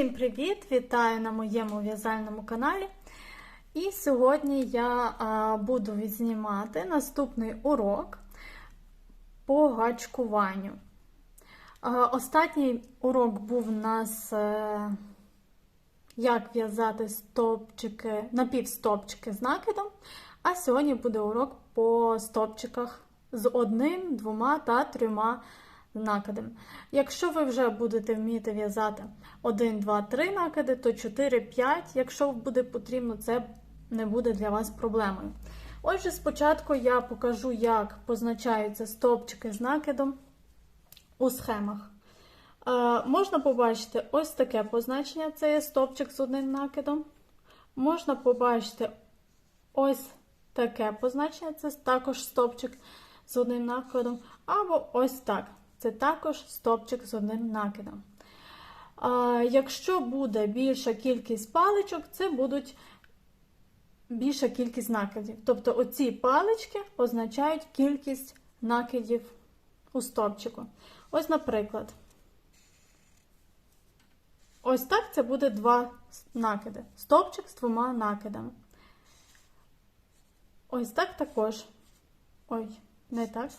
Всім привіт! Вітаю на моєму в'язальному каналі. І сьогодні я буду відзнімати наступний урок по гачкуванню. Останній урок був у нас, е, як в'язати стопчики, напівстопчики з накидом. А сьогодні буде урок по стопчиках з одним, двома та трьома накидами. Якщо ви вже будете вміти в'язати 1, 2, 3 накиди, то 4, 5, якщо буде потрібно, це не буде для вас проблемою. Отже, спочатку я покажу, як позначаються стовпчики з накидом у схемах. Е, можна побачити ось таке позначення: це є стовпчик з одним накидом. Можна побачити ось таке позначення, це також стовпчик з одним накидом. Або ось так. Це також стовпчик з одним накидом. Якщо буде більша кількість паличок, це будуть більша кількість накидів. Тобто оці палички означають кількість накидів у стовпчику. Ось, наприклад, ось так це буде два накиди. Стовпчик з двома накидами. Ось так також. Ой, не так.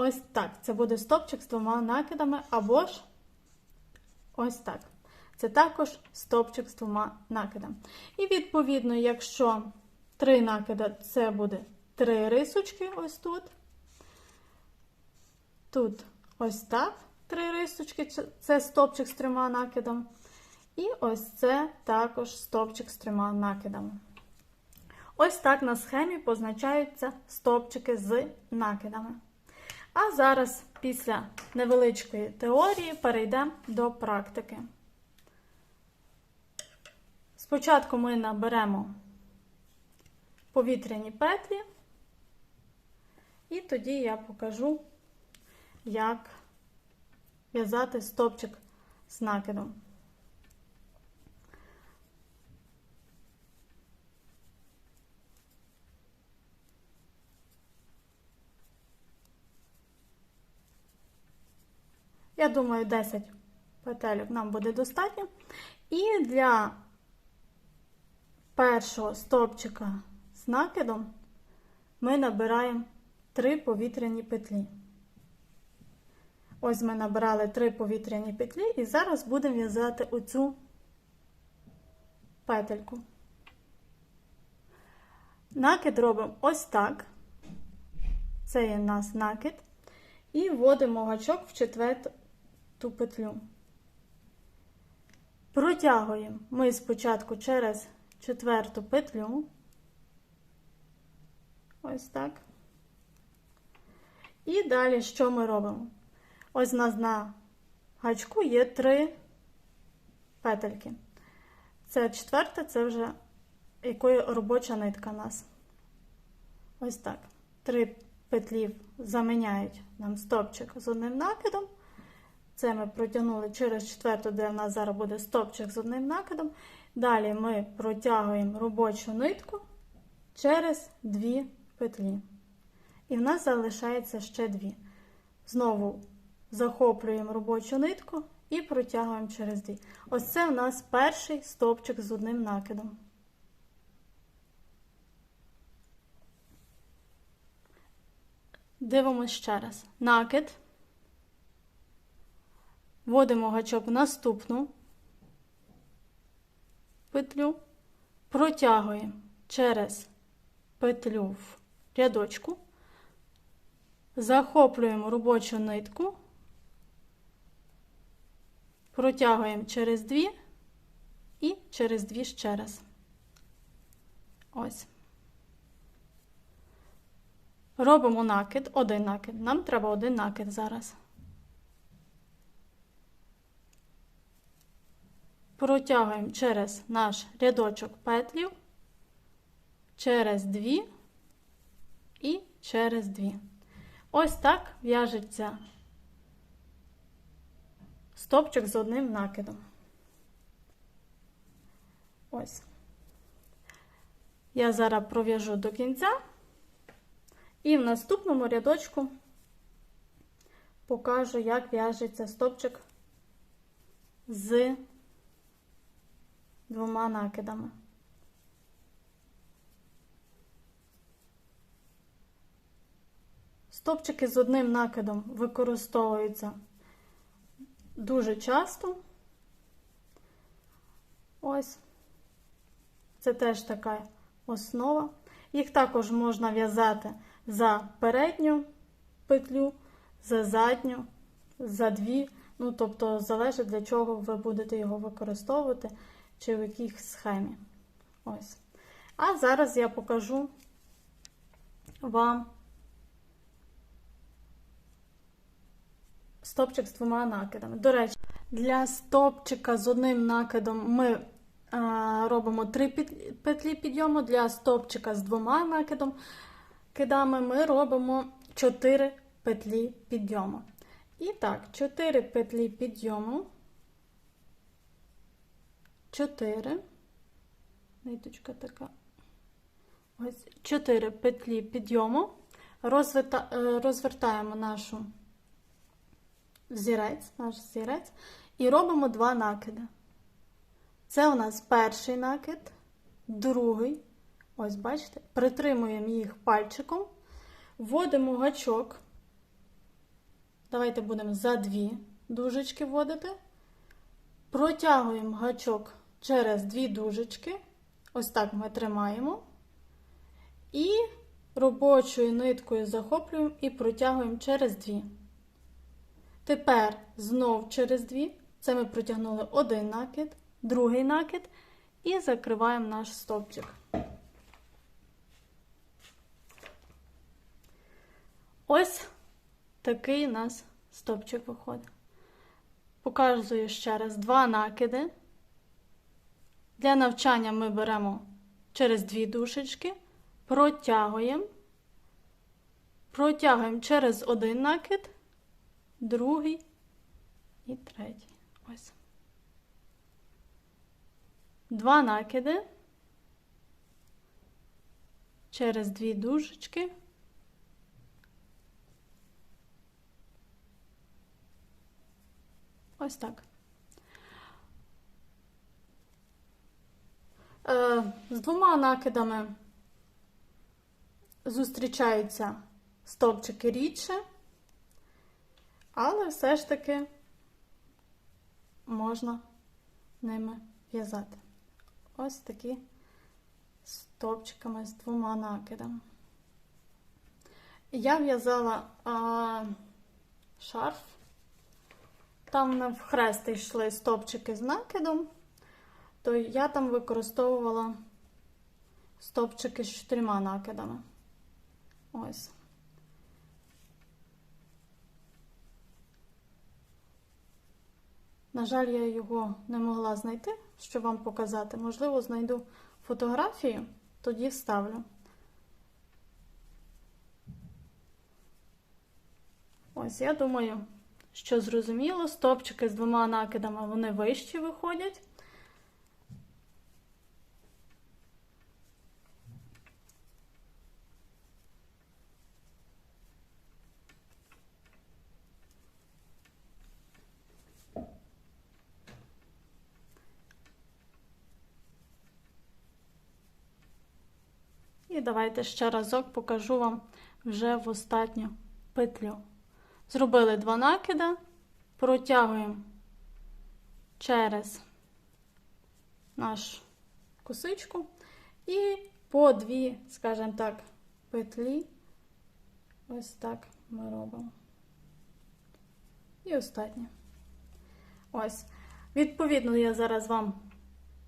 Ось так. Це буде стопчик з двома накидами, або ж ось так. Це також стопчик з двома накидами. І, відповідно, якщо три накида, це буде три рисочки ось тут. Тут ось так. Три рисочки, це стопчик з трьома накидами. І ось це також стопчик з трьома накидами. Ось так на схемі позначаються стопчики з накидами. А зараз, після невеличкої теорії, перейдемо до практики. Спочатку ми наберемо повітряні петлі, і тоді я покажу, як в'язати стопчик з накидом. Я думаю, 10 петельок нам буде достатньо. І для першого стовпчика з накидом ми набираємо 3 повітряні петлі. Ось ми набрали 3 повітряні петлі, і зараз будемо в'язати оцю петельку. Накид робимо ось так. Це є у нас накид. І вводимо гачок в четверту ту петлю. Протягуємо ми спочатку через четверту петлю. Ось так. І далі що ми робимо? Ось у нас на гачку є три петельки. Це четверта, це вже якої робоча нитка у нас. Ось так. Три петлі заміняють нам стопчик з одним накидом. Це ми протягнули через четверту, де в нас зараз буде стопчик з одним накидом. Далі ми протягуємо робочу нитку через дві петлі. І в нас залишається ще дві. Знову захоплюємо робочу нитку і протягуємо через дві. Ось це в нас перший стопчик з одним накидом. Дивимось ще раз. Накид. Вводимо гачок в наступну петлю, протягуємо через петлю в рядочку, захоплюємо робочу нитку, протягуємо через дві і через дві ще раз. Ось. Робимо накид, один накид. Нам треба один накид зараз. Протягуємо через наш рядочок петлів, через дві і через дві. Ось так в'яжеться стопчик з одним накидом. Ось. Я зараз пров'яжу до кінця, і в наступному рядочку покажу, як в'яжеться стопчик з двома накидами. Стопчики з одним накидом використовуються дуже часто. Ось. Це теж така основа. Їх також можна в'язати за передню петлю, за задню, за дві. Ну, тобто, залежить для чого ви будете його використовувати, чи в якій схемі. Ось. А зараз я покажу вам стопчик з двома накидами. До речі, для стопчика з одним накидом ми а, робимо 3 петлі підйому, для стопчика з двома накидом кидами ми робимо 4 петлі підйому. І так, 4 петлі підйому, 4, ниточка така, ось 4 петлі підйому, розвита, е, розвертаємо нашу взірець, наш взірець, і робимо два накиди. Це у нас перший накид, другий, ось бачите, притримуємо їх пальчиком, вводимо гачок. Давайте будемо за дві дужечки вводити. Протягуємо гачок через дві дужечки. Ось так ми тримаємо. І робочою ниткою захоплюємо і протягуємо через дві. Тепер знов через дві. Це ми протягнули один накид, другий накид і закриваємо наш стовпчик. Ось такий у нас стопчик виходить. Показую ще раз два накиди. Для навчання ми беремо через дві душечки, протягуємо, протягуємо через один накид, другий і третій. Ось. Два накиди через дві дужечки. Ось так. З двома накидами зустрічаються стовпчики рідше, але все ж таки можна ними в'язати. Ось такі стовпчиками з двома накидами. Я в'язала шарф. Там навхрест йшли стопчики з накидом, то я там використовувала стопчики з чотирма накидами. Ось. На жаль, я його не могла знайти, щоб вам показати. Можливо, знайду фотографію, тоді вставлю. Ось, я думаю, що зрозуміло, стопчики з двома накидами вони вищі виходять. І давайте ще разок покажу вам вже в останню петлю. Зробили два накида, протягуємо через нашу косичку і по дві, скажімо так, петлі. Ось так ми робимо. І останнє. Ось. Відповідно, я зараз вам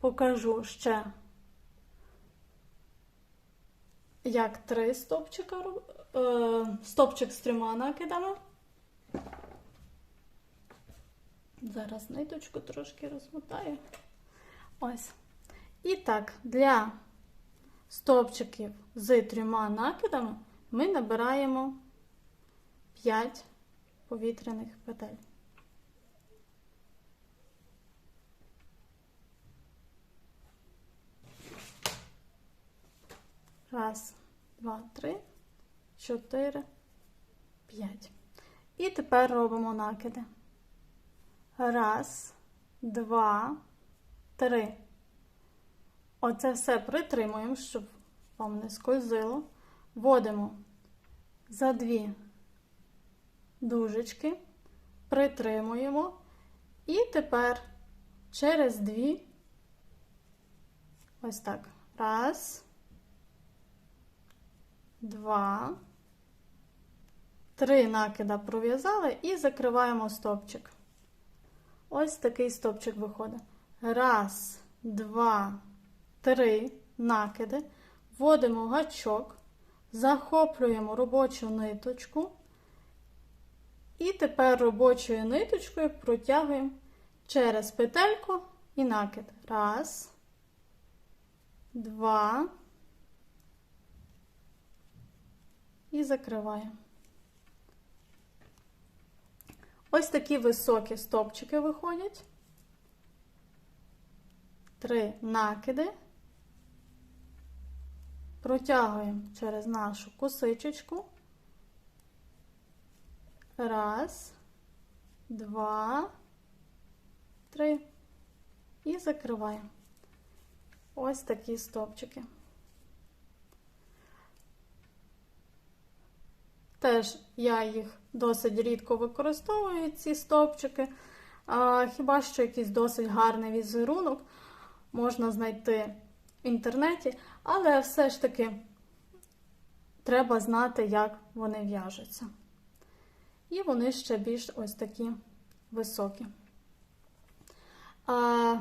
покажу ще, як три стопчика, е, стопчик з трьома накидами. Зараз ниточку трошки розмотаю. Ось. І так, для стовпчиків з трьома накидами ми набираємо 5 повітряних петель. Раз, два, три, чотири, п'ять. І тепер робимо накиди. Раз, два, три. Оце все притримуємо, щоб вам не скользило. Вводимо за дві дужечки, притримуємо. І тепер через дві. Ось так. Раз. Два. Три накида пров'язали і закриваємо стопчик. Ось такий стопчик виходить. Раз, два, три накиди. Вводимо гачок, захоплюємо робочу ниточку. І тепер робочою ниточкою протягуємо через петельку і накид. Раз, два. І закриваємо. Ось такі високі стопчики виходять. Три накиди. Протягуємо через нашу косичечку. Раз, два, три. І закриваємо. Ось такі стопчики. Теж я їх досить рідко використовую, ці стовпчики. А, хіба що якийсь досить гарний візерунок можна знайти в інтернеті, але все ж таки треба знати, як вони в'яжуться. І вони ще більш ось такі високі. А,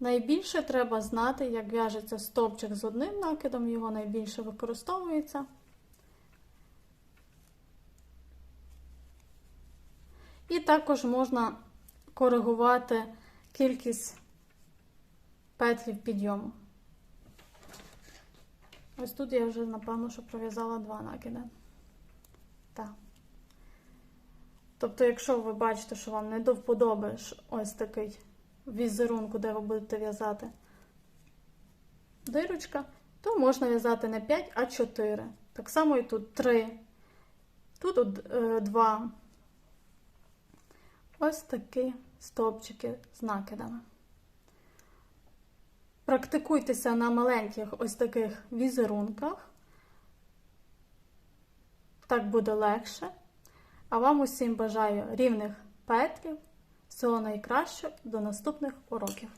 найбільше треба знати, як в'яжеться стовпчик з одним накидом, його найбільше використовується. І також можна коригувати кількість петлів підйому. Ось тут я вже, напевно, що пров'язала два накиди. Так. Тобто, якщо ви бачите, що вам не до вподоби ось такий візерунку, де ви будете в'язати дирочка, то можна в'язати не 5, а 4. Так само і тут 3, тут 2. Ось такі стовпчики з накидами. Практикуйтеся на маленьких ось таких візерунках. Так буде легше. А вам усім бажаю рівних петлів. Всього найкращого до наступних уроків.